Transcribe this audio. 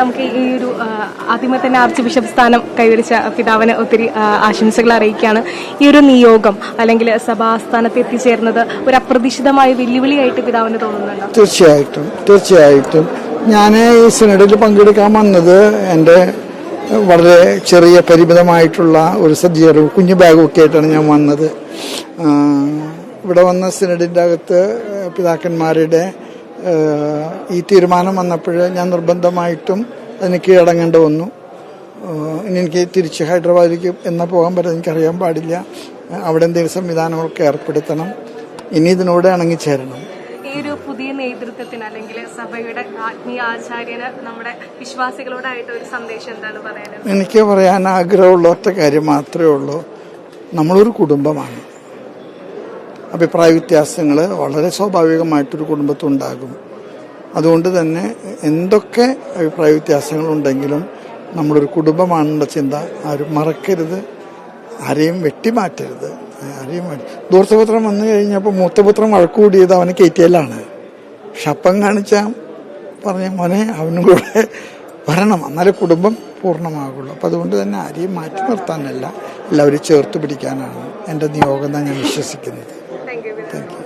നമുക്ക് ഈ ഒരു ആദ്യമേ തന്നെ ആർച്ച് ബിഷപ്പ് സ്ഥാനം കൈവരിച്ച പിതാവിന് ഒത്തിരി ആശംസകൾ അറിയിക്കുകയാണ്. ഈ ഒരു നിയോഗം അല്ലെങ്കിൽ സഭാസ്ഥാനത്ത് എത്തിച്ചേർന്നത് ഒരു അപ്രതീക്ഷിതമായ വെല്ലുവിളിയായിട്ട് പിതാവിന് തോന്നുന്നുണ്ടോ? തീർച്ചയായിട്ടും തീർച്ചയായിട്ടും. ഞാൻ ഈ സിനഡിൽ പങ്കെടുക്കാൻ വന്നത് എന്റെ വളരെ ചെറിയ പരിമിതമായിട്ടുള്ള ഒരു സജ്ജീകരണം കുഞ്ഞു ബാഗൊക്കെ ആയിട്ടാണ് ഞാൻ വന്നത്. ഇവിടെ വന്ന സിനഡിന്റെ അകത്ത് പിതാക്കന്മാരുടെ ഈ തീരുമാനം വന്നപ്പോൾ ഞാൻ നിർബന്ധമായിട്ടും അതിന് കീഴടങ്ങേണ്ടി വന്നു. ഇനി എനിക്ക് തിരിച്ച് ഹൈദരാബാദിലേക്ക് എന്നാൽ പോകാൻ പറ്റും എനിക്കറിയാൻ പാടില്ല. അവിടെ എന്തെങ്കിലും സംവിധാനങ്ങളൊക്കെ ഏർപ്പെടുത്തണം. ഇനി ഇതിനോട് ഇണങ്ങിച്ചേരണം. ഈ ഒരു പുതിയ നേതൃത്വത്തിന് അല്ലെങ്കിൽ സഭയുടെ ആത്മീയ ആചാര്യന് നമ്മുടെ വിശ്വാസികളോടായിട്ട് ഒരു സന്ദേശം എന്താണ് പറയാനുള്ളത് എനിക്ക് പറയാൻ ആഗ്രഹമുള്ള ഒറ്റ കാര്യം മാത്രമേ ഉള്ളൂ. നമ്മളൊരു കുടുംബമാണ്. അഭിപ്രായ വ്യത്യാസങ്ങൾ വളരെ സ്വാഭാവികമായിട്ടൊരു കുടുംബത്തുണ്ടാകും. അതുകൊണ്ട് തന്നെ എന്തൊക്കെ അഭിപ്രായ വ്യത്യാസങ്ങളുണ്ടെങ്കിലും നമ്മളൊരു കുടുംബമാണെന്നുള്ള ചിന്ത ആരും മറക്കരുത്. ആരെയും വെട്ടിമാറ്റരുത്. ആരെയും ദൂർത്തപുത്രം വന്നു കഴിഞ്ഞപ്പോൾ മൂത്തപുത്രം വഴക്കുകൂടിയത് അവന് കെ ടി എല്ലാണ് ഷപ്പം കാണിച്ചാൽ പറഞ്ഞ മോനെ അവനും കൂടെ വരണം. എന്നാലേ കുടുംബം പൂർണമാകുള്ളൂ. അപ്പം അതുകൊണ്ട് തന്നെ ആരെയും മാറ്റി നിർത്താനല്ല എല്ലാവരും ചേർത്ത് പിടിക്കാനാണ് എന്റെ നിയോഗം ഞാൻ വിശ്വസിക്കുന്നത്. Thank you.